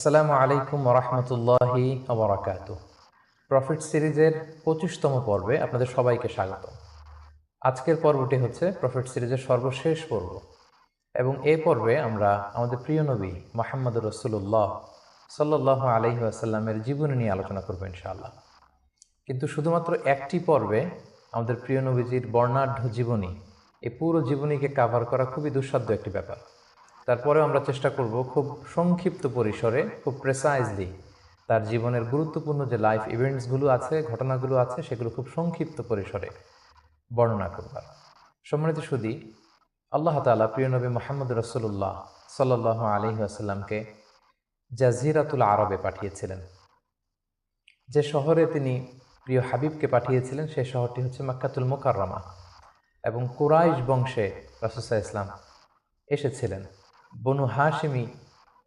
আসসালামু আলাইকুম রহমতুল্লাহি আবরাকাত প্রফিট সিরিজের পঁচিশতম পর্বে আপনাদের সবাইকে স্বাগত। আজকের পর্বটি হচ্ছে প্রফিট সিরিজের সর্বশেষ পর্ব। এবং এই পর্বে আমরা আমাদের প্রিয় নবী মোহাম্মদ রসুল্লাহ সাল্লাহ আলহি আসাল্লামের জীবনী নিয়ে আলোচনা করব ইনশাআল্লাহ। কিন্তু শুধুমাত্র একটি পর্বে আমাদের প্রিয় নবীজির বর্ণাঢ্য জীবনী, এই পুরো জীবনীকে কাভার করা খুবই দুঃসাধ্য একটি ব্যাপার। তারপরেও আমরা চেষ্টা করব খুব সংক্ষিপ্ত পরিসরে, খুব প্রেসাইজলি তার জীবনের গুরুত্বপূর্ণ যে লাইফ ইভেন্টসগুলো আছে, ঘটনাগুলো আছে, সেগুলো খুব সংক্ষিপ্ত পরিসরে বর্ণনা করবার। সম্মানিত সুদী, আল্লাহ তালা প্রিয় নবী মোহাম্মদ রসুল্লাহ সাল্লাহ আলহি আসাল্লামকে জাজিরাতুল আরবে পাঠিয়েছিলেন। যে শহরে তিনি প্রিয় হাবিবকে পাঠিয়েছিলেন, সেই শহরটি হচ্ছে মাক্কাতুল মোকাররমা এবং কুরাইশ বংশে রাসুসা ইসলাম এসেছিলেন। বনু হাশিমি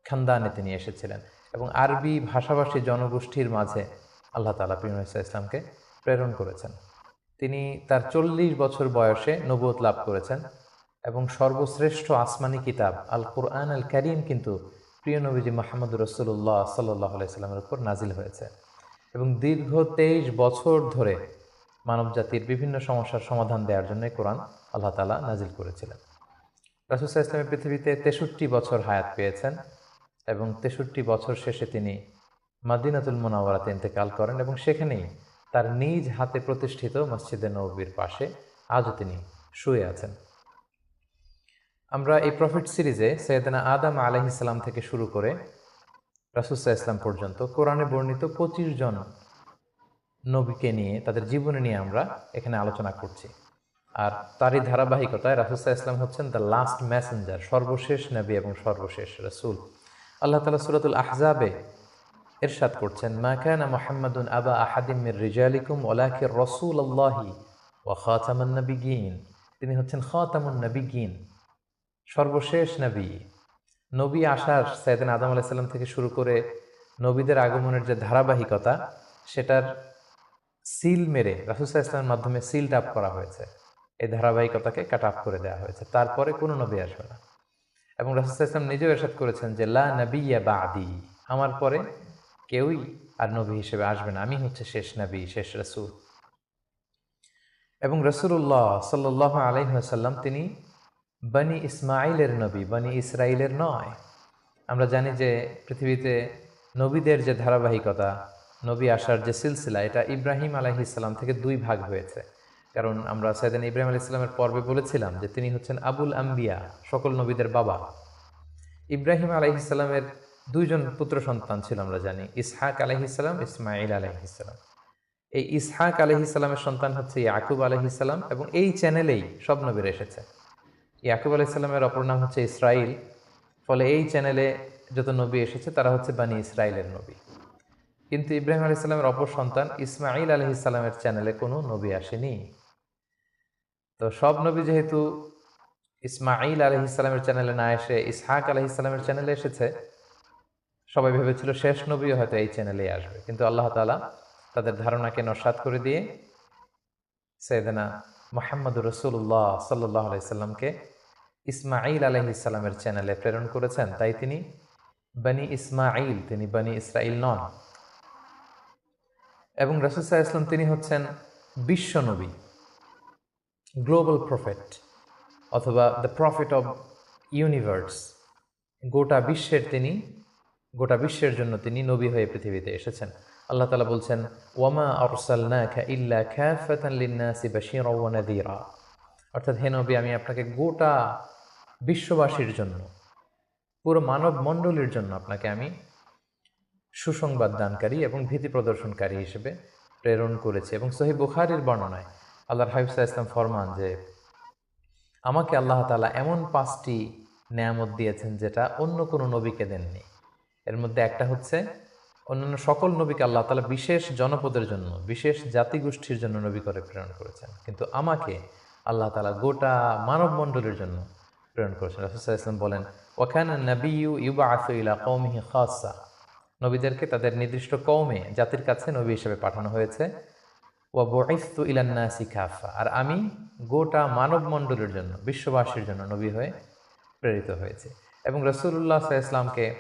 খানদানে তিনি এসেছিলেন এবং আরবি ভাষাভাষী জনগোষ্ঠীর মাঝে আল্লাহ তালা প্রিয়সা ইসলামকে প্রেরণ করেছেন। তিনি তার চল্লিশ বছর বয়সে নবুয়ত লাভ করেছেন এবং সর্বশ্রেষ্ঠ আসমানি কিতাব আল কোরআন আল করিম কিন্তু প্রিয় নবীজি মাহমুদ রসুল্লাহ সাল্লাহ আলাইস্লামের উপর নাজিল হয়েছে এবং দীর্ঘ তেইশ বছর ধরে মানবজাতির বিভিন্ন সমস্যার সমাধান দেওয়ার জন্য কোরআন আল্লাহ তালা নাজিল করেছিলেন। রাসুসা ইসলামের পৃথিবীতে তেষট্টি বছর হায়াত পেয়েছেন এবং তেষট্টি বছর শেষে তিনি মাদিনাতুল মোনাওয়ারাতে ইন্তেকাল করেন এবং সেখানেই তার নিজ হাতে প্রতিষ্ঠিত মসজিদে নবীর পাশে আজও তিনি শুয়ে আছেন। আমরা এই প্রফিট সিরিজে সৈয়দনা আদম আলহ ইসলাম থেকে শুরু করে রাসুসা ইসলাম পর্যন্ত কোরআনে বর্ণিত পঁচিশ জন নবীকে নিয়ে, তাদের জীবনে নিয়ে আমরা এখানে আলোচনা করছি। আর তারই ধারাবাহিকতায় রাসুসা ইসলাম হচ্ছেন দ্য লাস্ট ম্যাসেঞ্জার সর্বশেষ নবী এবং সর্বশেষ রসুল। আল্লাহ তালা সুরাতুল আহজাবে এরশাদ করছেন মাকানা মোহাম্মদুন আবা আহাদিমির রিজালিকুম ওলাখির রসুল আল্লাহি ও খাতামান নবীগিন তিনি হচ্ছেন খাতামুন নবীগিন সর্বশেষ নবী। নবী আসার সৈয়দিন আদম আলাইসাল্লাম থেকে শুরু করে নবীদের আগমনের যে ধারাবাহিকতা, সেটার সিল মেরে রাসুসা ইসলামের মাধ্যমে সিল আপ করা হয়েছে। এই ধারাবাহিকতাকে কাট আপ করে দেওয়া হয়েছে। তারপরে কোনো নবী আসবে না। এবং রাসুসা ইসলাম নিজেও এরশাদ করেছেন যে, লা নবিয়া বা আদি আমার পরে কেউই আর নবী হিসেবে আসবে না। আমি হচ্ছে শেষ নবী, শেষ রসুল। এবং রসুল্লাহ সাল্লাহ আলহাসাল্লাম তিনি বানি ইসমাইলের নবী, বানি ইসরাইলের নয়। আমরা জানি যে পৃথিবীতে নবীদের যে ধারাবাহিকতা, নবী আসার যে সিলসিলা, এটা ইব্রাহিম আলাইহিসাল্লাম থেকে দুই ভাগ হয়েছে। কারণ আমরা সাইদান ইব্রাহিম আলি ইসলামের পর্বে বলেছিলাম যে তিনি হচ্ছেন আবুল আম্বিয়া, সকল নবীদের বাবা। ইব্রাহিম আলাইহিসাল্লামের দুইজন পুত্র সন্তান ছিল আমরা জানি, ইসহাক আলহিসাল্লাম ইসমাইল আলহিসাল্লাম এই ইসহাক আলহিসাল্লামের সন্তান হচ্ছে ইয়াকুব আলহিসাল্লাম এবং এই চ্যানেলেই সব নবীর এসেছে। ইয়াকুব আলাইসাল্লামের অপর নাম হচ্ছে ইসরাইল ফলে এই চ্যানেলে যত নবী এসেছে তারা হচ্ছে বানি ইসরায়েলের নবী। কিন্তু ইব্রাহিম আলি ইসলামের অপর সন্তান ইসমাইল আলহ ইসলামের চ্যানেলে কোনো নবী আসেনি। তো সব নবী যেহেতু ইসমাইল আলহ ইসলামের চ্যানেলে না এসে, ইসহাক আলহ ইসলামের চ্যানেলে এসেছে, সবাই ভেবেছিল শেষ নবীও হয়তো এই চ্যানেলেই আসবে। কিন্তু আল্লাহ তালা তাদের ধারণাকে নস্বাত করে দিয়ে সৈয়দনা মোহাম্মদ রসুল্লাহ সাল্লাহ আলাইসাল্লামকে ইসমাইল আলহ ইসলামের চ্যানেলে প্রেরণ করেছেন। তাই তিনি বানি ইসমাইল তিনি বানি ইসরাইল নন। এবং রাসুসাহ ইসলাম তিনি হচ্ছেন বিশ্ব নবী। গ্লোবাল প্রফেট অথবা দ্য প্রফিট অব ইউনিভার্স গোটা বিশ্বের তিনি, গোটা বিশ্বের জন্য তিনি নবী হয়ে পৃথিবীতে এসেছেন। আল্লাহ তালা বলছেন, ওয়ামা ইল্লা লিন্নাসি বাশীরা ওয়া নাযীরা অর্থাৎ হে নবী, আমি আপনাকে গোটা বিশ্ববাসীর জন্য, পুরো মানব মণ্ডলীর জন্য আপনাকে আমি সুসংবাদ দানকারী এবং ভীতি প্রদর্শনকারী হিসেবে প্রেরণ করেছে এবং সহি বুখারির বর্ণনায় আল্লাহর হাবিবসা ইসলাম ফরমান যে, আমাকে আল্লাহ তালা এমন পাঁচটি নেয়ামত দিয়েছেন যেটা অন্য কোনো নবীকে দেননি। এর মধ্যে একটা হচ্ছে, অন্যান্য সকল নবীকে আল্লাহ তালা বিশেষ জনপদের জন্য, বিশেষ জাতিগোষ্ঠীর জন্য নবী করে প্রেরণ করেছেন। কিন্তু আমাকে আল্লাহ তালা গোটা মানবমণ্ডলের জন্য প্রেরণ করেছেন। রাসুসাহ ইসলাম বলেন ওখান নবী ইউবা আসইলা কৌমিহি খাসা নবীদেরকে তাদের নির্দিষ্ট কৌমে জাতির কাছে নবী হিসেবে পাঠানো হয়েছে। ওয়া বইস্তু ইলান্না শিখাফা আর আমি গোটা মানব মণ্ডলের জন্য, বিশ্ববাসীর জন্য নবী হয়ে প্রেরিত হয়েছে। এবং রসুল্লাহ ইসলামকে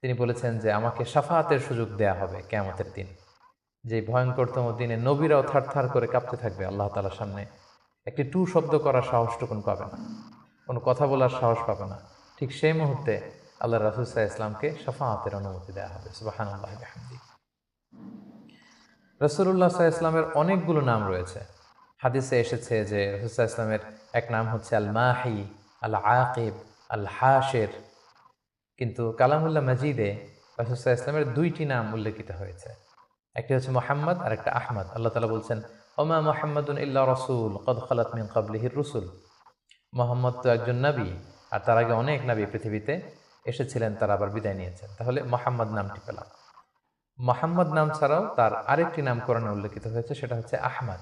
তিনি বলেছেন যে, আমাকে সাফাতের সুযোগ দেয়া হবে কেয়ামতের দিন। যে ভয়ঙ্করতম দিনে নবীরাও থার থার করে কাঁপতে থাকবে, আল্লাহ তালার সামনে একটি টু শব্দ করার সাহসটুকুন পাবে না। কোনো কথা বলার সাহস পাবে না। ঠিক সেই মুহূর্তে আল্লাহ রাসুসাহ ইসলামকে সাফাতের অনুমতি দেওয়া হবে। সুবাহান আল্লাহ রসুল্লাহ সাহা ইসলামের অনেকগুলো নাম রয়েছে। হাদিসে এসেছে যে রসুল্লাহ ইসলামের এক নাম হচ্ছে আল মাহি আল আকিব আল হাশের কিন্তু কালামুল্লাহ মাজিদে রসুল্লাহ ইসলামের দুইটি নাম উল্লেখিত হয়েছে। একটি হচ্ছে মোহাম্মদ আর একটা আহমদ। আল্লাহ তালা বলছেন, ওমা মোহাম্মদুন ইল্লা রসুল, কদ খালাত মিন কাবলিহির রসুল। মোহাম্মদ তো একজন নবী, আর তার আগে অনেক নবী পৃথিবীতে এসেছিলেন, তারা আবার বিদায় নিয়েছেন। তাহলে মোহাম্মদ নামটি পেলাম। মোহাম্মদ নাম ছাড়াও তার আরেকটি নাম কোরআনে উল্লেখিত হয়েছে, সেটা হচ্ছে আহমদ।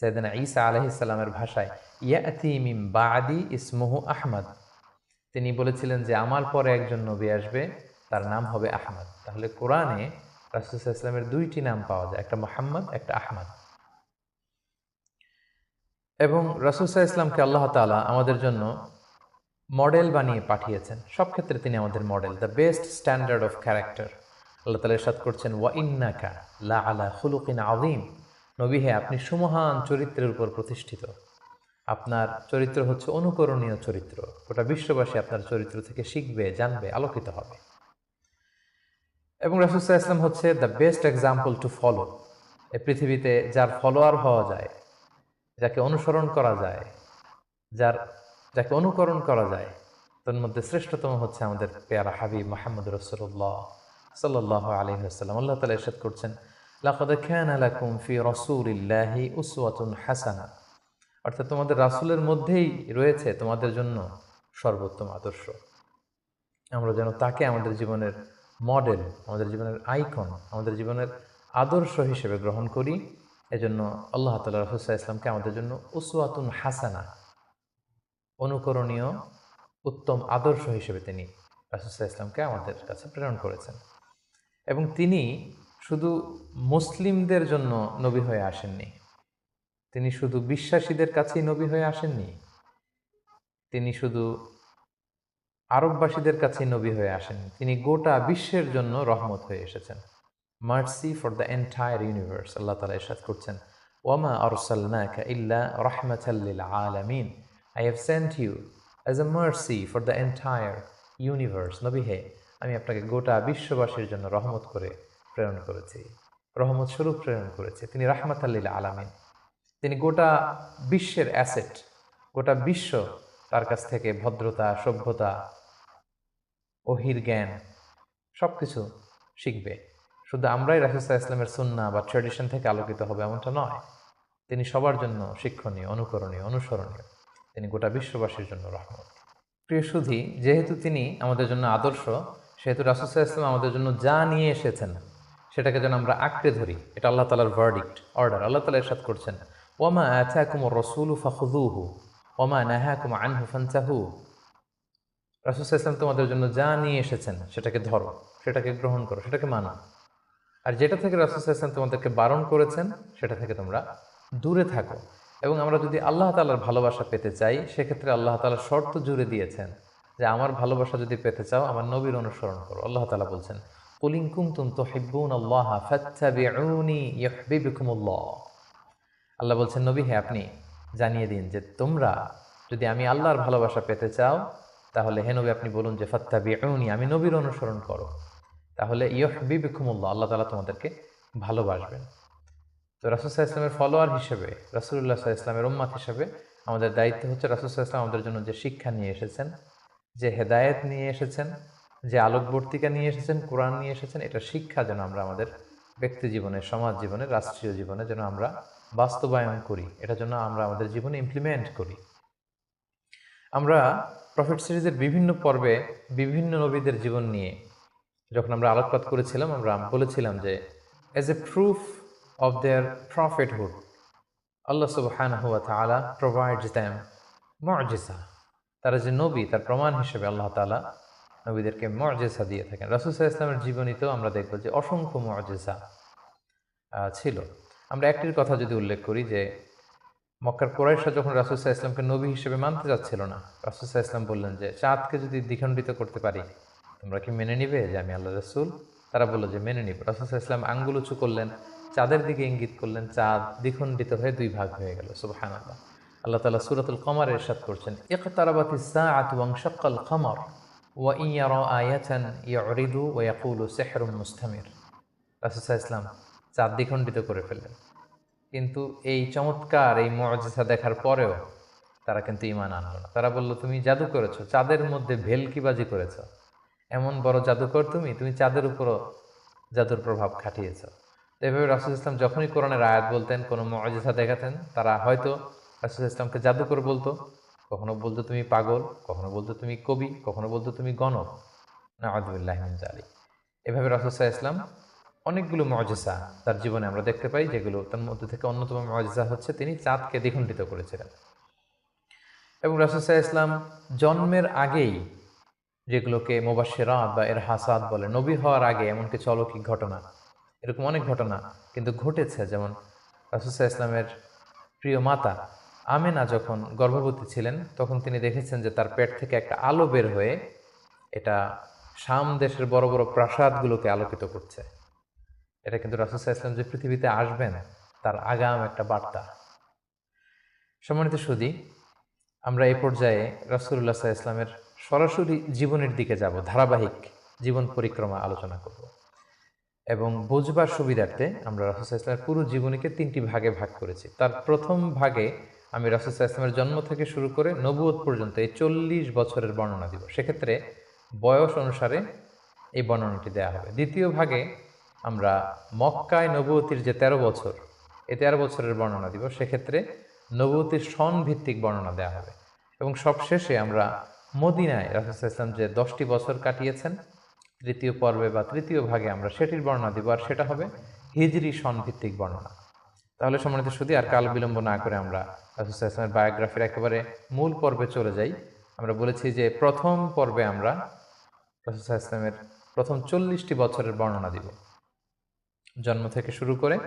সৈয়দিনা ঈসা আলহিসাল্লামের ভাষায়, ইয়াতি মিম বাদি ইসমুহু আহমদ। তিনি বলেছিলেন যে, আমার পরে একজন নবী আসবে, তার নাম হবে আহমদ। তাহলে কোরআনে রাসুল ইসলামের দুইটি নাম পাওয়া যায়, একটা মোহাম্মদ, একটা আহমদ। এবং রাসুলসাহ ইসলামকে আল্লাহ তালা আমাদের জন্য মডেল বানিয়ে পাঠিয়েছেন। সব ক্ষেত্রে তিনি আমাদের model, the best standard of character. আল্লাহ তালা এরশাদ করছেন ওয়া ইন্নাকা লা আলা খুলুকিন আদিম নবী হে, আপনি সুমহান চরিত্রের উপর প্রতিষ্ঠিত। আপনার চরিত্র হচ্ছে অনুকরণীয় চরিত্র। গোটা বিশ্ববাসী আপনার চরিত্র থেকে শিখবে, জানবে, আলোকিত হবে। এবং রাসুসাহ ইসলাম হচ্ছে the best example to follow এই পৃথিবীতে যার ফলোয়ার হওয়া যায়, যাকে অনুসরণ করা যায়, যার, যাকে অনুকরণ করা যায়, তার মধ্যে শ্রেষ্ঠতম হচ্ছে আমাদের পেয়ারা হাবিব মোহাম্মদ রসুল্লাহ সাল্লাহ আল্লাহ তালা করছেন হাসানা। অর্থাৎ তোমাদের মধ্যেই রয়েছে তোমাদের জন্য সর্বোত্তম আদর্শ। আমরা যেন তাকে আমাদের জীবনের মডেল, আমাদের জীবনের আইকন, আমাদের জীবনের আদর্শ হিসেবে গ্রহণ করি। এজন্য আল্লাহ তালা রসুল্লাহ ইসলামকে আমাদের জন্য উসওয়াতুন হাসানা, অনুকরণীয়, উত্তম আদর্শ হিসেবে তিনি রাসুসাহ ইসলামকে আমাদের কাছে প্রেরণ করেছেন। এবং তিনি শুধু মুসলিমদের জন্য নবী হয়ে আসেননি। তিনি শুধু বিশ্বাসীদের কাছেই নবী হয়ে আসেননি। তিনি শুধু আরববাসীদের কাছেই নবী হয়ে আসেননি। তিনি গোটা বিশ্বের জন্য রহমত হয়ে এসেছেন। Mercy for the entire universe আল্লাহ তালা ইরশাদ করছেন। ওয়ামা আরসালনাকা ইল্লা রাহমাতাল্লিল আলামিন। I have sent you as a mercy for the entire universe নবী হে। আমি আপনাকে গোটা বিশ্ববাসীর জন্য রহমত করে প্রেরণ করেছি। রহমত স্বরূপ প্রেরণ করেছে। তিনি রাহমাত আল্লিল আলামিন। তিনি গোটা বিশ্বের অ্যাসেট, গোটা বিশ্ব তার কাছ থেকে ভদ্রতা, সভ্যতা, অহির জ্ঞান সব কিছু শিখবে। শুধু আমরাই রাসুসাহ ইসলামের সুন্না বা ট্রেডিশন থেকে আলোকিত হবে এমনটা নয়। তিনি সবার জন্য শিক্ষণীয়, অনুকরণীয়, অনুসরণীয়। তিনি গোটা বিশ্ববাসীর জন্য রহমত। প্রিয় সুধী, যেহেতু তিনি আমাদের জন্য আদর্শ সেহেতু রাসুসাহ ইসলাম আমাদের জন্য যা নিয়ে এসেছেন, সেটাকে যেন আমরা আঁকড়ে ধরি। এটা আল্লাহ তালার ভার্ডিক্ট অর্ডার আল্লাহ তালা এরশাদ করছেন। ওমা আথাকুম রসুলু ফাখুদুহু ওমা নাহাকুম আনহু ফানচাহু রাসুসাহ ইসলাম তোমাদের জন্য যা নিয়ে এসেছেন, সেটাকে ধরো, সেটাকে গ্রহণ করো, সেটাকে মানো আর যেটা থেকে রাসুসাহ ইসলাম তোমাদেরকে বারণ করেছেন, সেটা থেকে তোমরা দূরে থাকো। এবং আমরা যদি আল্লাহ তালার ভালোবাসা পেতে চাই, সেক্ষেত্রে আল্লাহ তালার শর্ত জুড়ে দিয়েছেন যে আমার ভালোবাসা যদি পেতে চাও, আমার নবীর অনুসরণ করো। আল্লাহ তালা বলছেন কুলিংকুম তুম তো হিব্বুন আল্লাহ আল্লাহ বলছেন, নবী হ্যাঁ আপনি জানিয়ে দিন যে তোমরা যদি আমি আল্লাহর ভালোবাসা পেতে চাও, তাহলে হে নবী, আপনি বলুন যে ফত্তা বিউনি আমি নবীর অনুসরণ করো। তাহলে ইয়হবিবিকুমুল্লাহ আল্লাহ তালা তোমাদেরকে ভালোবাসবেন। তো রাসুসাহ ইসলামের ফলোয়ার হিসেবে রাসুল্লাহ ইসলামের উম্মাত হিসেবে, আমাদের দায়িত্ব হচ্ছে রাসুসাহ ইসলাম আমাদের জন্য যে শিক্ষা নিয়ে এসেছেন যে হেদায়েত নিয়ে এসেছেন, যে আলোকবর্তিকা নিয়ে এসেছেন, কোরআন নিয়ে এসেছেন, এটা শিক্ষা যেন আমরা আমাদের ব্যক্তি জীবনে, সমাজ জীবনে, রাষ্ট্রীয় জীবনে যেন আমরা বাস্তবায়ন করি এটা যেন আমরা আমাদের জীবনে ইমপ্লিমেন্ট করি আমরা প্রফিট সিরিজের বিভিন্ন পর্বে বিভিন্ন নবীদের জীবন নিয়ে যখন আমরা আলোকপাত করেছিলাম, আমরা বলেছিলাম যে as a proof prophethood. Allah subhanahu wa ta'ala provides them মর্জেসা তারা যে নবী, তার প্রমাণ হিসেবে আল্লাহ তালা নবীদেরকে মর্জেসা দিয়ে থাকেন। রাসুসাহ ইসলামের জীবনীতেও আমরা দেখব যে অসংখ্য মর্জেসা ছিল। আমরা একটির কথা যদি উল্লেখ করি যে মক্কার কোরাইশা যখন রাসুসাহ ইসলামকে নবী হিসেবে মানতে যাচ্ছিল না রাসুসাহ ইসলাম বললেন যে, চাঁদকে যদি দ্বিখণ্ডিত করতে পারি, তোমরা কি মেনে নিবে যে আমি আল্লাহ রসুল? তারা বলল যে, মেনে নিব। রাসুল ইসলাম আঙ্গুল উঁচু করলেন, চাঁদের দিকে ইঙ্গিত করলেন, চাঁদ দ্বিখণ্ডিত হয়ে দুই ভাগ হয়ে গেল সুবহান আল্লাহ তালা সুরাতুল কমার এরশাদ করছেন, ইকতারাবাতি সাআতু ওয়ানশাক্কাল কমর, ওয়া ইয়ারা আয়াতান ইয়ারিদু ওয়া ইয়াকুলু সিহরুম মুস্তামির। রাসূল ইসলাম চাঁদ দ্বিখণ্ডিত করে ফেললেন। কিন্তু এই চমৎকার এই মজেসা দেখার পরেও তারা কিন্তু ইমান আনলো না। তারা বলল, তুমি জাদু করেছ, চাঁদের মধ্যে ভেলকিবাজি করেছ। এমন বড় জাদুকর তুমি তুমি চাঁদের উপরও জাদুর প্রভাব খাটিয়েছ। এভাবে রাসুল ইসলাম যখনই কোরআনের আয়াত বলতেন, কোনো মজেসা দেখাতেন, তারা হয়তো রাসুল ইসলামকে জাদুকর বলতো, কখনো বলতো তুমি পাগল, কখনো বলতো তুমি কবি, কখনো বলতো তুমি গণক। না আদুল্লাহমিন জালি এভাবে রাসুসাহ ইসলাম অনেকগুলো মজেসা তার জীবনে আমরা দেখতে পাই, যেগুলো তার মধ্যে থেকে অন্যতম মজেসা হচ্ছে তিনি চাঁদকে দ্বিখণ্ডিত করেছিলেন। এবং রাসুসাহ ইসলাম জন্মের আগেই যেগুলোকে মোবাসেরাত বা এর হাসাদ বলে, নবী হওয়ার আগে এমন কিছু অলৌকিক ঘটনা, এরকম অনেক ঘটনা কিন্তু ঘটেছে। যেমন রাসুসাহ ইসলামের প্রিয় মাতা আমেনা যখন গর্ভবতী ছিলেন, তখন তিনি দেখেছেন যে তার পেট থেকে একটা আলো বের হয়ে এটা শাম দেশের বড় বড় প্রাসাদগুলোকে আলোকিত করছে। এটা কিন্তু রাসুসাহ ইসলাম যে পৃথিবীতে আসবেন, তার আগাম একটা বার্তা। সম্মানিত সুদী আমরা এই পর্যায়ে রাসুল্লাহ সাহা ইসলামের সরাসরি জীবনের দিকে যাব, ধারাবাহিক জীবন পরিক্রমা আলোচনা করব। এবং বুঝবার সুবিধার্থে আমরা রাসুসাহ ইসলামের পুরো জীবনীকে তিনটি ভাগে ভাগ করেছি। তার প্রথম ভাগে আমি রাসুসাহ ইসলামের জন্ম থেকে শুরু করে নবুয়ত পর্যন্ত এই চল্লিশ বছরের বর্ণনা দিব। সেক্ষেত্রে বয়স অনুসারে এই বর্ণনাটি দেওয়া হবে। দ্বিতীয় ভাগে আমরা মক্কায় নবুয়তির যে তেরো বছর, এই তেরো বছরের বর্ণনা দিব। সেক্ষেত্রে নবুয়তির সন ভিত্তিক বর্ণনা দেওয়া হবে। এবং সবশেষে আমরা মদিনায় রাসুসাহ ইসলাম যে দশটি বছর কাটিয়েছেন, তৃতীয় পর্বে বা তৃতীয় ভাগে আমরা সেটির বর্ণনা দিব। আর সেটা হবে হিজরি সন ভিত্তিক বর্ণনা। তাহলে সম্মানিত শুধু আর কাল বিলম্ব না করে আমরা রাসুসাহ ইসলামের বায়োগ্রাফির একেবারে মূল পর্বে চলে যাই। আমরা বলেছি যে প্রথম পর্বে আমরা রাসুসাহ ইসলামের প্রথম চল্লিশটি বছরের বর্ণনা দিব। জন্ম থেকে শুরু করে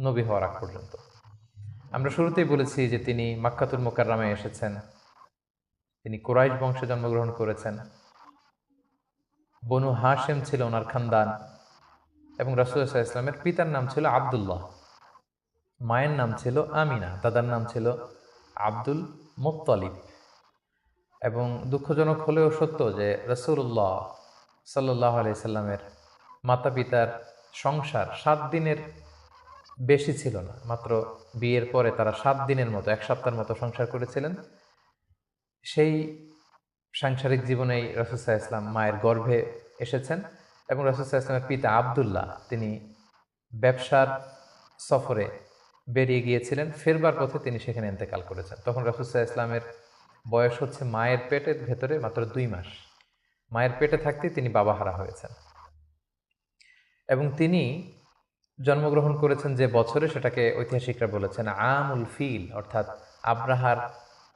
নবী হওয়ার আগ পর্যন্ত। আমরা শুরুতেই বলেছি যে তিনি মাক্কাতুল মোকাররামে এসেছেন। তিনি কোরাইশ বংশে জন্মগ্রহণ করেছেন। বনু হাশেম ছিল ওনার খানদান এবং রাসুল্লাহ ইসলামের পিতার নাম ছিল আবদুল্লাহ। মায়ের নাম ছিল আমিনা, দাদার নাম ছিল আব্দুল মোত্তলিব। এবং দুঃখজনক হলেও সত্য যে রসুল্লাহ সাল্লাহ আলাইসাল্লামের মাতা পিতার সংসার সাত দিনের বেশি ছিল না, মাত্র বিয়ের পরে তারা সাত দিনের মতো, এক সপ্তাহের মতো সংসার করেছিলেন। সেই সাংসারিক জীবনেই রসুসাহ ইসলাম মায়ের গর্ভে এসেছেন এবং রসুসাহ ইসলামের পিতা আবদুল্লাহ, তিনি ব্যবসার সফরে বেরিয়ে গিয়েছিলেন, ফেরবার পথে তিনি সেখানে ইন্তেকাল করেছেন। তখন রসুসাহ ইসলামের বয়স হচ্ছে মায়ের পেটের ভেতরে মাত্র দুই মাস। মায়ের পেটে থাকতে তিনি বাবা হারা হয়েছেন। এবং তিনি জন্মগ্রহণ করেছেন যে বছরে সেটাকে ঐতিহাসিকরা বলেছেন আমুল ফিল, অর্থাৎ আব্রাহার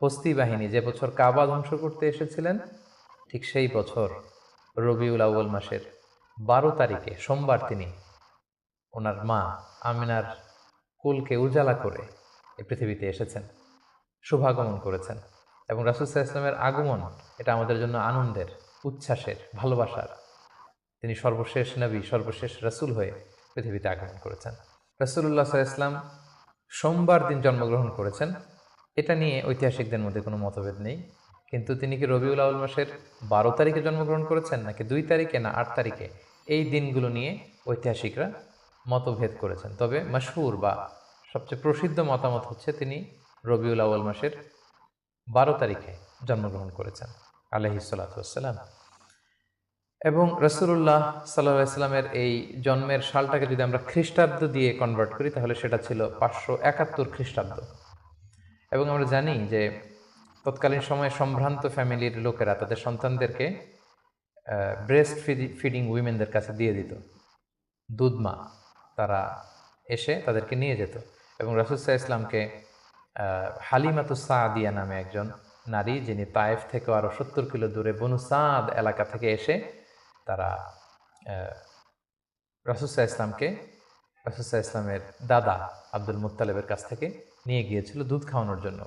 হস্তি বাহিনী। যে বছর কাবা ধ্বংস করতে এসেছিলেন, ঠিক সেই বছর রবিউল আউ্ল মাসের বারো তারিখে সোমবার তিনি ওনার মা আমিনার কুলকে উজালা করে এই পৃথিবীতে এসেছেন, শুভাগমন করেছেন এবং রাসুলসাহ ইসলামের আগমন এটা আমাদের জন্য আনন্দের, উচ্ছ্বাসের, ভালোবাসার। তিনি সর্বশেষ নবী, সর্বশেষ রাসুল হয়ে পৃথিবীতে আগমন করেছেন। রাসুল্লাহ ইসলাম সোমবার দিন জন্মগ্রহণ করেছেন। এটা নিয়ে ঐতিহাসিকদের মধ্যে কোনো মতভেদ নেই। কিন্তু তিনি কি রবিউল আউল মাসের বারো তারিখে জন্মগ্রহণ করেছেন নাকি দুই তারিখে না আট তারিখে? এই দিনগুলো নিয়ে ঐতিহাসিকরা মতভেদ করেছেন। তবে মশহুর বা সবচেয়ে প্রসিদ্ধ মতামত হচ্ছে তিনি রবিউল আউল মাসের বারো তারিখে জন্মগ্রহণ করেছেন আলহি আলহিসাল্লাম এবং রসুল্লাহ সাল্লাহ ইসলামের এই জন্মের সালটাকে যদি আমরা খ্রিস্টাব্দ দিয়ে কনভার্ট করি, তাহলে সেটা ছিল পাঁচশো একাত্তর খ্রিস্টাব্দ। এবং আমরা জানি যে তৎকালীন সময়ে সম্ভ্রান্ত ফ্যামিলির লোকেরা তাদের সন্তানদেরকে ব্রেস্ট ফিডিং উইমেনদের কাছে দিয়ে দিত। দুধমা তারা এসে তাদেরকে নিয়ে যেত। এবং রাসুসাহ ইসলামকে হালিমাতু সাদিয়া নামে একজন নারী যিনি তায়েফ থেকে আরও সত্তর কিলো দূরে বনু সাদ এলাকা থেকে এসে তারা রাসুসাহ ইসলামকে রাসুসাহ ইসলামের দাদা আব্দুল মুতালেবের কাছ থেকে নিয়ে গিয়েছিল দুধ খাওয়ানোর জন্য।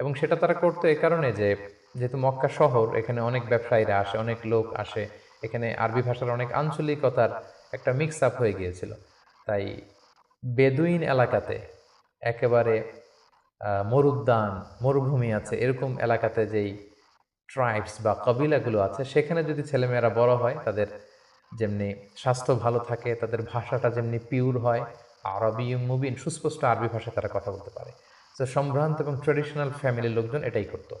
এবং সেটা তারা করতো এ কারণে যে, যেহেতু মক্কা শহর, এখানে অনেক ব্যবসায়ীরা আসে, অনেক লোক আসে, এখানে আরবি ভাষার অনেক আঞ্চলিকতার একটা মিক্স আপ হয়ে গিয়েছিল। তাই বেদুইন এলাকাতে একেবারে মরুদ্যান, মরুভূমি আছে, এরকম এলাকাতে যেই ট্রাইবস বা কবিলাগুলো আছে, সেখানে যদি ছেলেমেয়েরা বড় হয়, তাদের যেমনি স্বাস্থ্য ভালো থাকে, তাদের ভাষাটা যেমনি পিওর হয়, আরবি, মুবিন, সুস্পষ্ট আরবি ভাষায় তারা কথা বলতে পারে। তো সম্ভ্রান্ত এবং ট্রেডিশনাল ফ্যামিলির লোকজন এটাই করতো।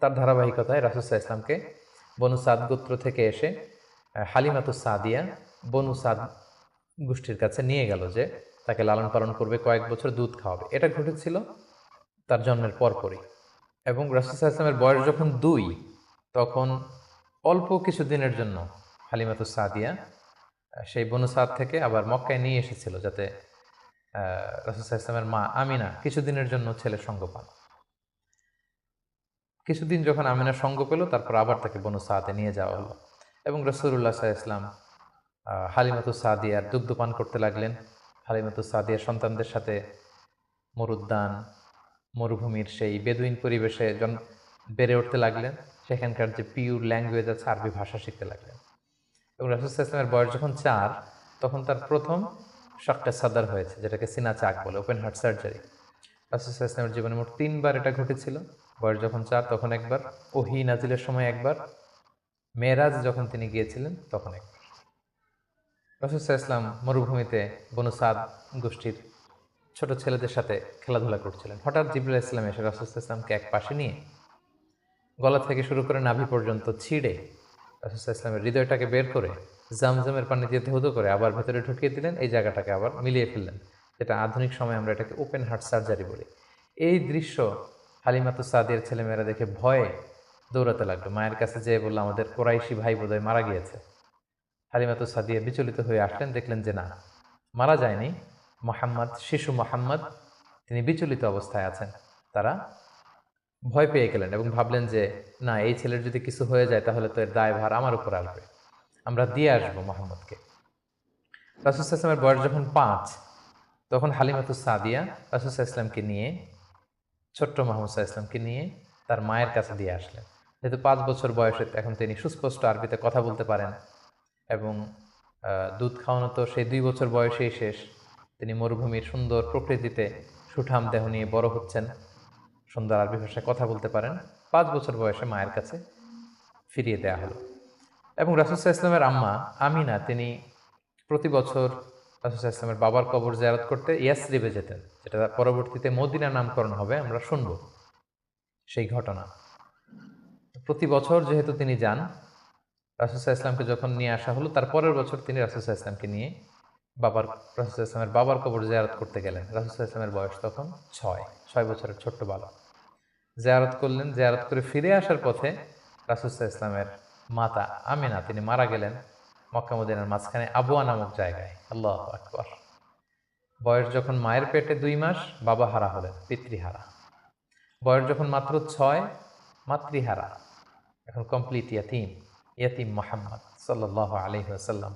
তার ধারাবাহিকতায় রাসুসাহ ইসলামকে বনু সাদ গোত্র থেকে এসে হালিমাতু সাদিয়া, বনু সাদ গোষ্ঠীর কাছে নিয়ে গেল যে তাকে লালন পালন করবে, কয়েক বছর দুধ খাওয়াবে। এটা ঘটেছিল তার জন্মের পরপরই। এবং রাসুসাহ ইসলামের বয়স যখন দুই, তখন অল্প কিছু দিনের জন্য হালিমাতু সাদিয়া, সেই বনু সাদ থেকে আবার মক্কায় নিয়ে এসেছিল যাতে রাসুসাহ ইসলামের মা আমিনা কিছুদিনের জন্য ছেলের সঙ্গ পান। কিছুদিন যখন আমিনা সঙ্গ পেল, তারপর আবার তাকে বনু সাদে নিয়ে যাওয়া হলো। এবং রসুল্লাহ সাহা ইসলাম হালিমাতু সাদিয়ার দুগ্ধ পান করতে লাগলেন। হালিমাতু সাদিয়ার সন্তানদের সাথে মরুদ্যান, মরুভূমির সেই বেদুইন পরিবেশে জন বেড়ে উঠতে লাগলেন। সেখানকার যে পিওর ল্যাঙ্গুয়েজ আছে, আরবি ভাষা শিখতে লাগলেন। এবং রাসুল ইসলামের বয়স যখন চার, তখন তার প্রথম শকটা সাদার হয়েছে, যেটাকে সিনা চাক বলে ওপেন হার্ট সার্জারি রাসুল ইসলামের জীবনে মোট তিনবার এটা ঘটেছিল। বয়স যখন চার, তখন একবার, ওহি নাজিলের সময় একবার, মেয়েরাজ যখন তিনি গিয়েছিলেন, তখন একবার। রসুল্লাহ ইসলাম মরুভূমিতে বনু সাদ গোষ্ঠীর ছোট ছেলেদের সাথে খেলাধুলা করছিলেন। হঠাৎ জিবুল্লাহ ইসলাম এসে রসুল্লাহ ইসলামকে এক পাশে নিয়ে গলা থেকে শুরু করে নাভি পর্যন্ত ছিঁড়ে রসুল্লাহ ইসলামের হৃদয়টাকে বের করে জামজামের পানি দিয়ে ধৌত করে আবার ভেতরে ঢুকিয়ে দিলেন। এই জায়গাটাকে আবার মিলিয়ে ফেললেন। যেটা আধুনিক সময় আমরা এটাকে ওপেন হার্ট সার্জারি বলি। এই দৃশ্য হালিমাতু সাদিয়ার ছেলেমেয়েরা দেখে ভয়ে দৌড়াতে লাগল। মায়ের কাছে যেয়ে বলল, আমাদের কোরাইশি ভাই বোধহয় মারা গিয়েছে। হালিমাতু সাদিয়া বিচলিত হয়ে আসলেন, দেখলেন যে না, মারা যায়নি মোহাম্মদ, শিশু মোহাম্মদ, তিনি বিচলিত অবস্থায় আছেন। তারা ভয় পেয়ে গেলেন এবং ভাবলেন যে, না, এই ছেলের যদি কিছু হয়ে যায়, তাহলে তো এর দায়ভার আমার উপর আসবে। আমরা দিয়ে আসব মোহাম্মদকে। রাসুসাহ ইসলামের বয়স যখন পাঁচ, তখন হালিমাতু সাদিয়া রাসুসাহ ইসলামকে নিয়ে, ছোট্ট মোহাম্মদ সাহা ইসলামকে নিয়ে তার মায়ের কাছে দিয়ে আসলেন। যেহেতু পাঁচ বছর বয়সে এখন তিনি সুস্পষ্ট আরবিতে কথা বলতে পারেন এবং দুধ খাওয়ানো তো সেই দুই বছর বয়সেই শেষ। তিনি মরুভূমির সুন্দর প্রকৃতিতে সুঠাম দেহ নিয়ে বড় হচ্ছেন। সুন্দর আরবি ভাষায় কথা বলতে পারেন। পাঁচ বছর বয়সে মায়ের কাছে ফিরিয়ে দেওয়া হলো। এবং রাসুসাহ ইসলামের আম্মা আমিনা, তিনি প্রতি বছর রাসুসাহ ইসলামের বাবার কবর জিয়ারত করতে ইয়াসরিবে যেতেন, যেটা পরবর্তীতে মদিনা নামকরণ হবে, আমরা শুনব সেই ঘটনা। প্রতি বছর যেহেতু তিনি যান রাসুসাহ ইসলামকে যখন নিয়ে আসা হলো, তার পরের বছর তিনি রাসুসাহ ইসলামকে নিয়ে বাবার রাসুসাহ ইসলামের বাবার কবর জিয়ারত করতে গেলেন। রাসুসাহ ইসলামের বয়স তখন ছয় ছয় বছরের ছোট্ট বালক। জিয়ারত করলেন, জিয়ারত করে ফিরে আসার পথে রাসুসাহ ইসলামের মাতা আমিনা, তিনি মারা গেলেন মক্কা মদিনার মাঝখানে আবুয়া নামক জায়গায়। আল্লাহ আকবর। বয়স যখন মায়ের পেটে দুই মাস, বাবা হারা হলেন, পিতৃহারা। বয়স যখন মাত্র ছয়, মাতৃহারা। এখন কমপ্লিট ইয়া ইয়াতিম। ইয়াতিম মোহাম্মদ সাল্লাহ আলহিহাসাল্লাম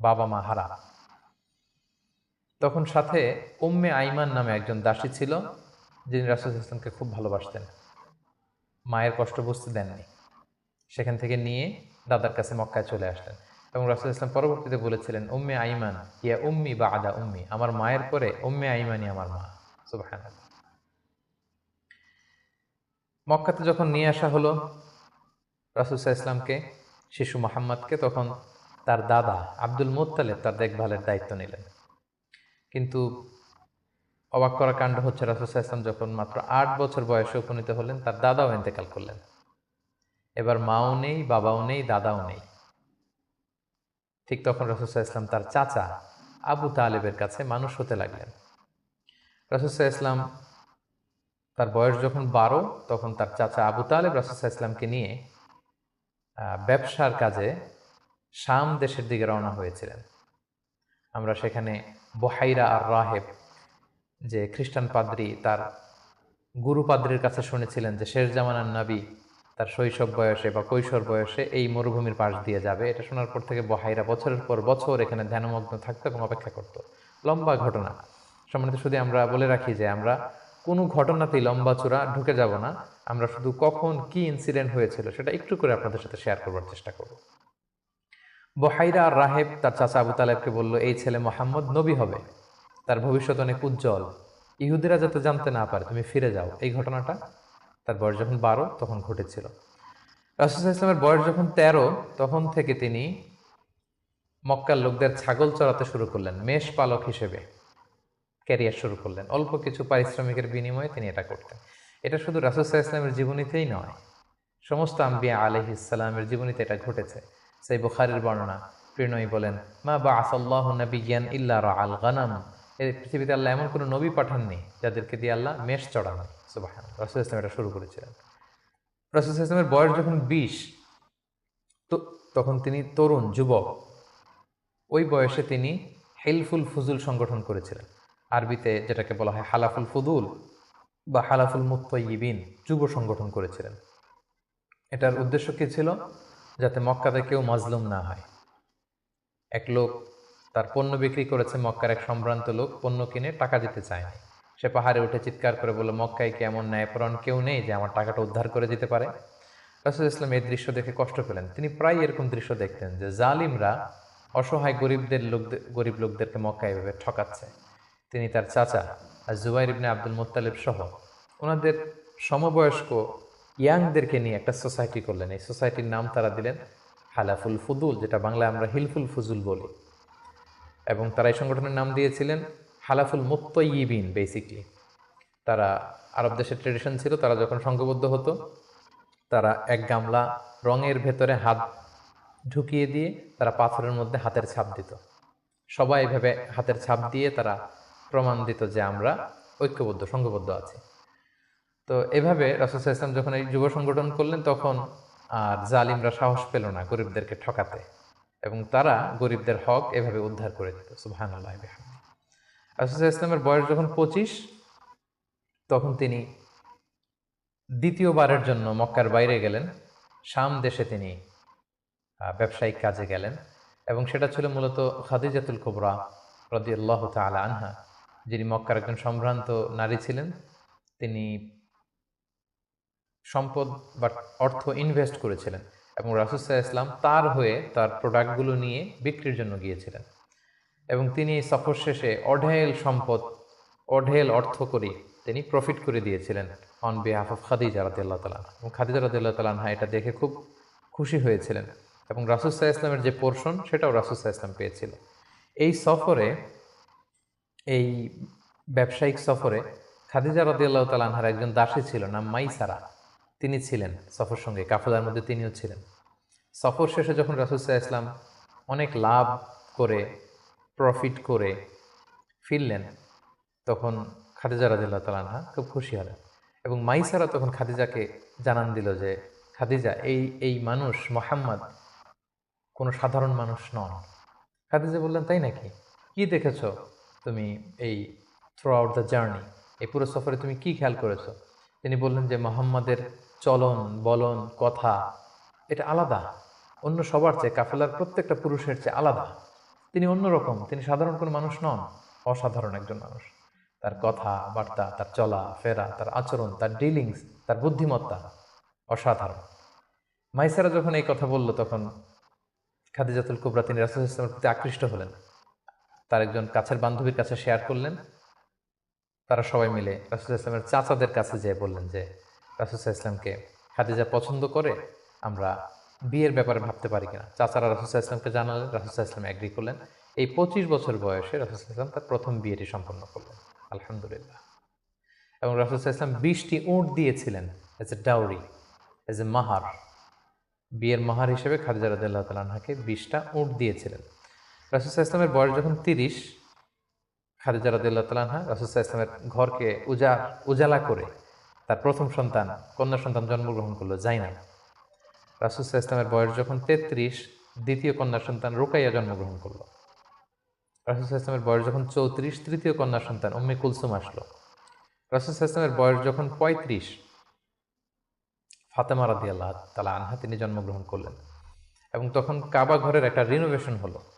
বাবা মা হারা। তখন সাথে উম্মে আইমান নামে একজন দাসী ছিল, যিনি রাসুল ইসলামকে খুব ভালোবাসতেন। মায়ের কষ্ট বুঝতে দেননি। সেখান থেকে নিয়ে দাদার কাছে মক্কায় চলে আসলেন এবং রাসুল ইসলাম পরবর্তীতে বলেছিলেন, উম্মে আইমান, ইয়া উম্মি বা আদা উম্মি, আমার মায়ের পরে উম্মে আইমানই আমার মা। সুবাহ মক্কাতে যখন নিয়ে আসা হলো রাসুলসাহ ইসলামকে শিশু মোহাম্মদকে তখন তার দাদা আব্দুল মোত্তালেব তার দেখভালের দায়িত্ব নিলেন। কিন্তু অবাক করা কাণ্ড হচ্ছে রাসুলসাহ ইসলাম যখন মাত্র আট বছর বয়সে উপনীত হলেন, তার দাদাও ইন্তেকাল করলেন। এবার মাও নেই, বাবাও নেই, দাদাও নেই। ঠিক তখন রসুসাহ ইসলাম তার চাচা আবু তালেবের কাছে মানুষ হতে লাগলেন। রসুসাহ ইসলাম তার বয়স যখন বারো, তখন তার চাচা আবু তালেব রসুসাহ ইসলামকে নিয়ে ব্যবসার কাজে শাম দেশের দিকে রওনা হয়েছিলেন। আমরা সেখানে বহাইরা আর রাহেব, যে খ্রিস্টান পাদ্রী, তার গুরু পাদ্রির কাছে শুনেছিলেন যে শেষ জামানার নাবি তার শৈশব বয়সে বা কৈশোর বয়সে এই মরুভূমির পাশ দিয়ে যাবে। এটা শোনার পর থেকে বহাইরা বছরের পর বছর এখানে ধ্যানমগ্ন থাকতো এবং অপেক্ষা করত। লম্বা ঘটনা। সম্মানিত শুধু আমরা বলে রাখি যে আমরা কোনো ঘটনাতেই লম্বা চূড়া ঢুকে যাব না। আমরা শুধু কখন কি ইনসিডেন্ট হয়েছিল সেটা একটু করে আপনাদের সাথে শেয়ার করবার চেষ্টা করব। বহাইরা আর রাহেব, তার চাচা আবু তালেবকে বলল, এই ছেলে মোহাম্মদ নবী হবে। তার ভবিষ্যৎ অনেক উজ্জ্বল। ইহুদিরা যাতে জানতে না পারে, তুমি ফিরে যাও। এই ঘটনাটা তার বয়স যখন বারো, তখন ঘটেছিল। রাসুল ইসলামের বয়স যখন তেরো, তখন থেকে তিনি মক্কার লোকদের ছাগল চড়াতে শুরু করলেন, মেষ পালক হিসেবে। ক্যারিয়ার শুরু করলেন। অল্প কিছু পারিশ্রমিকের বিনিময়ে তিনি এটা করতেন। এটা শুধু রাসুসাহ ইসলামের জীবনীতেই নয়, সমস্ত আম্বিয়া আলহ ইসলামের জীবনীতে এটা ঘটেছে। সেই বুখারের বর্ণনা প্রিণয় বলেন, মা বা আসাল্লাহ নবিজ্ঞান ইল্লা আল গানাম। এই পৃথিবীতে আল্লাহ এমন কোনো নবী পাঠাননি যাদেরকে দিয়ে আল্লাহ মেষ চড়ান। সুবাহ রাসুল ইসলাম এটা শুরু করেছিলেন। রাসুল ইসলামের বয়স যখন বিশ, তো তখন তিনি তরুণ, যুবক। ওই বয়সে তিনি হেলফুল ফুজুল সংগঠন করেছিলেন। আরবিতে যেটাকে বলা হয় হালাফুল ফুদুল বা হালাফুল মুত্তইবিন যুব সংগঠন করেছিলেন। এটার উদ্দেশ্য কী ছিল? যাতে মক্কাতে কেউ মজলুম না হয়। এক লোক তার পণ্য বিক্রি করেছে মক্কার এক সম্ভ্রান্ত লোক, পণ্য কিনে টাকা দিতে চায় সে পাহাড়ে উঠে চিৎকার করে বলল, মক্কায় কি এমন ন্যায়পরণ কেউ নেই যে আমার টাকাটা উদ্ধার করে দিতে পারে? রাসুল ইসলাম এই দৃশ্য দেখে কষ্ট পেলেন। তিনি প্রায় এরকম দৃশ্য দেখতেন যে জালিমরা অসহায় গরিবদের লোকদের, গরিব লোকদেরকে মক্কা এভাবে ঠকাচ্ছে। তিনি তার চাচা আর জুবাইর ইবনে আব্দুল মোত্তালেব সহ ওনাদের সমবয়স্ক ইয়াংদেরকে নিয়ে একটা সোসাইটি করলেন। এই সোসাইটির নাম তারা দিলেন হালাফুল ফুদুল, যেটা বাংলায় আমরা হিলফুল ফুজুল বলি। এবং তারা এই সংগঠনের নাম দিয়েছিলেন হালাফুল মুত্তইবিন বেসিকলি তারা আরব দেশের ট্রেডিশন ছিল, তারা যখন সংঘবদ্ধ হতো, তারা এক গামলা রঙের ভেতরে হাত ঢুকিয়ে দিয়ে তারা পাথরের মধ্যে হাতের ছাপ দিত। সবাই এভাবে হাতের ছাপ দিয়ে তারা প্রমাণ দিত যে আমরা ঐক্যবদ্ধ, সংঘবদ্ধ আছি। তো এভাবে রাসুল ইসলাম যখন এই যুব সংগঠন করলেন, তখন আর জালিমরা সাহস পেল না গরিবদেরকে ঠকাতে এবং তারা গরিবদের হক এভাবে উদ্ধার করে দিত সুবাহান আল্লাহ ইসলামের বয়স যখন পঁচিশ, তখন তিনি দ্বিতীয়বারের জন্য মক্কার বাইরে গেলেন। শাম দেশে তিনি ব্যবসায়িক কাজে গেলেন এবং সেটা ছিল মূলত খাদিজাতুল কুবরা রদি আল্লাহ তালা আনহা। যিনি মক্কার একজন সম্ভ্রান্ত নারী ছিলেন, তিনি সম্পদ বা অর্থ ইনভেস্ট করেছিলেন এবং রাসুসাহ ইসলাম তার হয়ে তার প্রোডাক্টগুলো নিয়ে বিক্রির জন্য গিয়েছিলেন। এবং তিনি সফর শেষে অঢেল সম্পদ, অঢেল অর্থ করে তিনি প্রফিট করে দিয়েছিলেন অন বিহাফ অফ খাদিজা রাদিল্লাহ তালা এবং খাদিজা রাদিল্লাহ তালাহা এটা দেখে খুব খুশি হয়েছিলেন এবং রাসুসাহ ইসলামের যে পোর্শন সেটাও রাসুসাহ ইসলাম পেয়েছিল। এই সফরে এই ব্যবসায়িক সফরে খাদিজা রদিয়াল্লাহ তালানহার একজন দাসী ছিল, নাম মাইসারা। তিনি ছিলেন সফর সঙ্গে, কাফলার মধ্যে তিনিও ছিলেন। সফর শেষে যখন রাসুসাহ ইসলাম অনেক লাভ করে প্রফিট করে ফিরলেন, তখন খাদিজা রাদিল্লাহ তালানহা খুব খুশি হলেন এবং মাইসারা তখন খাদিজাকে জানান দিল যে, খাদিজা, এই এই মানুষ মোহাম্মদ কোনো সাধারণ মানুষ নন। খাদিজা বললেন, তাই নাকি? কি দেখেছ? তুমি এই থ্রু আউট দ্য জার্নি এই পুরো সফরে তুমি কি খেয়াল করেছ? তিনি বললেন যে মোহাম্মদের চলন, বলন, কথা, এটা আলাদা। অন্য সবার চেয়ে কাফেলার প্রত্যেকটা পুরুষের চেয়ে আলাদা। তিনি অন্যরকম, তিনি সাধারণ কোনো মানুষ নন, অসাধারণ একজন মানুষ। তার কথা, বার্তা, তার চলা, ফেরা, তার আচরণ, তার ডিলিংস তার বুদ্ধিমত্তা অসাধারণ। মাইসারা যখন এই কথা বলল, তখন খাদিজাতুল কুবরা তিনি রাসুল ইসলামের প্রতি আকৃষ্ট হলেন। তার একজন কাছের বান্ধবীর কাছে শেয়ার করলেন। তারা সবাই মিলে রাসুল ইসলামের চাচাদের কাছে যেয়ে বললেন যে, রাসুল ইসলামকে খাদিজা পছন্দ করে, আমরা বিয়ের ব্যাপারে ভাবতে পারি কিনা? চাচারা রাসুল ইসলামকে জানালেন, রাসুল ইসলাম অ্যাগ্রি করলেন। এই পঁচিশ বছর বয়সে রাসুল ইসলাম তার প্রথম বিয়েটি সম্পন্ন করলেন। আলহামদুলিল্লাহ। এবং রাসুল ইসলাম বিশটি উঁট দিয়েছিলেন as a dowry as a মাহার বিয়ের মাহার হিসেবে খাদিজা রাদিল্লাহ তালাহাকে বিশটা উঁট দিয়েছিলেন। রাসুসাহ ইসলামের বয়স যখন তিরিশ, খাদিজা রাদিল্লাহ তালাহা রাসুসাহ ইসলামের ঘরকে উজা, উজালা করে তার প্রথম সন্তান, কন্যা সন্তান জন্মগ্রহণ করল না রাসুসাহ ইসলামের বয়স যখন তেত্রিশ, দ্বিতীয় কন্যা সন্তান রোকাইয়া জন্মগ্রহণ করল। রাসুসাহ ইসলামের বয়স যখন চৌত্রিশ, তৃতীয় কন্যা সন্তান উম্মে কুলসুম আসলো। রাসুসাহ ইসলামের বয়স যখন পঁয়ত্রিশ, ফাতেমা রাদি আল্লাহ তালা আনহা তিনি জন্মগ্রহণ করলেন। এবং তখন কাবা ঘরের একটা রিনোভেশন হলো।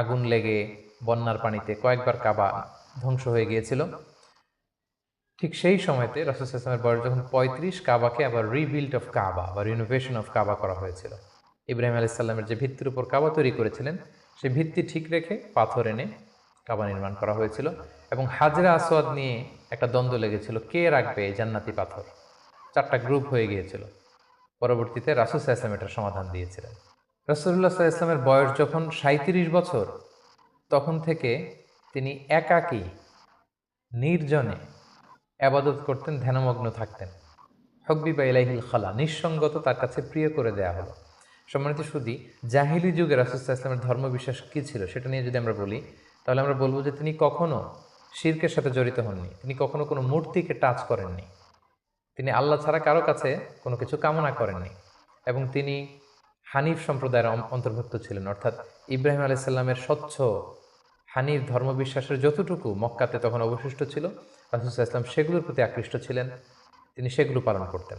আগুন লেগে বন্যার পানিতে কয়েকবার কাবা ধ্বংস হয়ে গিয়েছিল। ঠিক সেই সময়তে রাসুল ইসলামের বয়স যখন পঁয়ত্রিশ, কাবাকে আবার রিবিল্ড অফ কাবা বা রিনোভেশন অফ কাবা করা হয়েছিল। ইব্রাহিম আলাইসাল্লামের যে ভিত্তির উপর কাবা তৈরি করেছিলেন, সেই ভিত্তি ঠিক রেখে পাথর এনে কাবা নির্মাণ করা হয়েছিল এবং হাজরা আসওয়াদ নিয়ে একটা দ্বন্দ্ব লেগেছিল, কে রাখবে জান্নাতি পাথর? চারটা গ্রুপ হয়ে গিয়েছিল। পরবর্তীতে রাসুল ইসলাম এটার সমাধান দিয়েছিলেন। রসুল্লাহ ইসলামের বয়স যখন সাঁত্রিশ বছর, তখন থেকে তিনি একাকী, নির্জনে আবাদত করতেন, ধ্যানমগ্ন থাকতেন। হকবি বা ইলাইহিল খালা, নিঃসঙ্গত তার কাছে প্রিয় করে দেয়া হলো। সম্মানিত সুদি, জাহিলি যুগে রাসুল্লাহ ইসলামের ধর্মবিশ্বাস কী ছিল সেটা নিয়ে যদি আমরা বলি, তাহলে আমরা বলব যে তিনি কখনো শির্কের সাথে জড়িত হননি। তিনি কখনো কোনো মূর্তিকে টাচ করেননি। তিনি আল্লাহ ছাড়া কারও কাছে কোনো কিছু কামনা করেননি। এবং তিনি হানিফ সম্প্রদায়ের অন্তর্ভুক্ত ছিলেন। অর্থাৎ ইব্রাহিম আলাইসাল্লামের স্বচ্ছ হানিফ ধর্মবিশ্বাসের যতটুকু মক্কাতে তখন অবশিষ্ট ছিল, রাসুল ইসলাম সেগুলোর প্রতি আকৃষ্ট ছিলেন, তিনি সেগুলো পালন করতেন।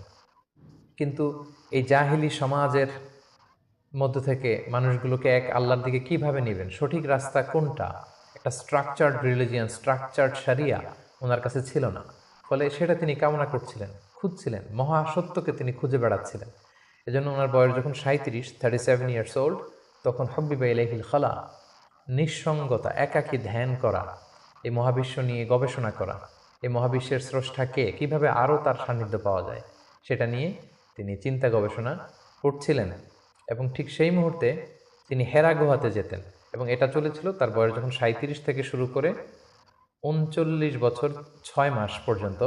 কিন্তু এই জাহিলি সমাজের মধ্য থেকে মানুষগুলোকে এক আল্লাহর দিকে কীভাবে নেবেন? সঠিক রাস্তা কোনটা? একটা স্ট্রাকচার্ড রিলিজিয়ান স্ট্রাকচার্ড সারিয়া ওনার কাছে ছিল না। ফলে সেটা তিনি কামনা করছিলেন, খুঁজছিলেন মহাসত্যকে তিনি খুঁজে বেড়াচ্ছিলেন। এজন্য ওনার বয়স যখন সাঁত্রিশ থার্টি সেভেন ইয়ার্স ওল্ড তখন হব্বিবা ইলাইহিল খালা, নিঃসঙ্গতা, একাকী ধ্যান করা, এই মহাবিশ্ব নিয়ে গবেষণা করা, এই মহাবিশ্বের স্রষ্টাকে কীভাবে আরও তার সান্নিধ্য পাওয়া যায়, সেটা নিয়ে তিনি চিন্তা গবেষণা করছিলেন এবং ঠিক সেই মুহূর্তে তিনি হেরা গুহাতে যেতেন এবং এটা চলেছিল তার বয়স যখন সাঁত্রিশ থেকে শুরু করে উনচল্লিশ বছর, ছয় মাস পর্যন্ত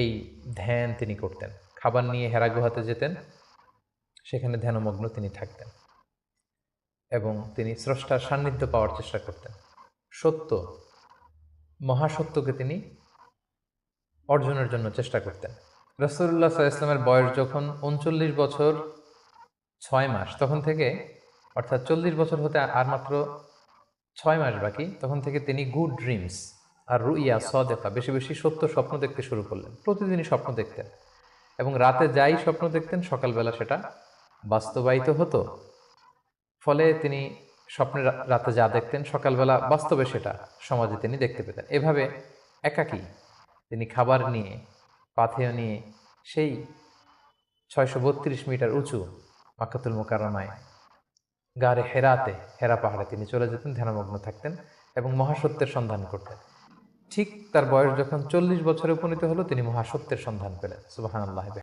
এই ধ্যান তিনি করতেন। খাবার নিয়ে হেরা গুহাতে যেতেন, সেখানে ধ্যানমগ্ন তিনি থাকতেন এবং তিনি স্রষ্টার সান্নিধ্য পাওয়ার চেষ্টা করতেন। সত্য, মহাসত্যকে তিনি অর্জনের জন্য চেষ্টা করতেন। রসুল্লাহ ইসলামের বয়স যখন উনচল্লিশ বছর ছয় মাস, তখন থেকে, অর্থাৎ চল্লিশ বছর হতে আর মাত্র ছয় মাস বাকি, তখন থেকে তিনি গুড ড্রিমস আর রুইয়া সদেফা বেশি বেশি সত্য স্বপ্ন দেখতে শুরু করলেন। প্রতিদিনই স্বপ্ন দেখতেন। এবং রাতে যাই স্বপ্ন দেখতেন, সকালবেলা সেটা বাস্তবায়িত হতো। ফলে তিনি স্বপ্নে রাতে যা দেখতেন, সকালবেলা বাস্তবে সেটা সমাজে তিনি দেখতে পেতেন। এভাবে একাকী তিনি খাবার নিয়ে, পাথেয় নিয়ে, সেই ছয়শো বত্রিশ মিটার উঁচু মাকাতুল মোকারমায় গাড়ে হেরাতে, হেরা পাহাড়ে তিনি চলে যেতেন, ধ্যানমগ্ন থাকতেন এবং মহাসত্যের সন্ধান করতেন। ঠিক তার বয়স যখন চল্লিশ বছরে উপনীত হলো তিনি মহাসত্যের সন্ধান পেলেন। সুবাহান আল্লাহ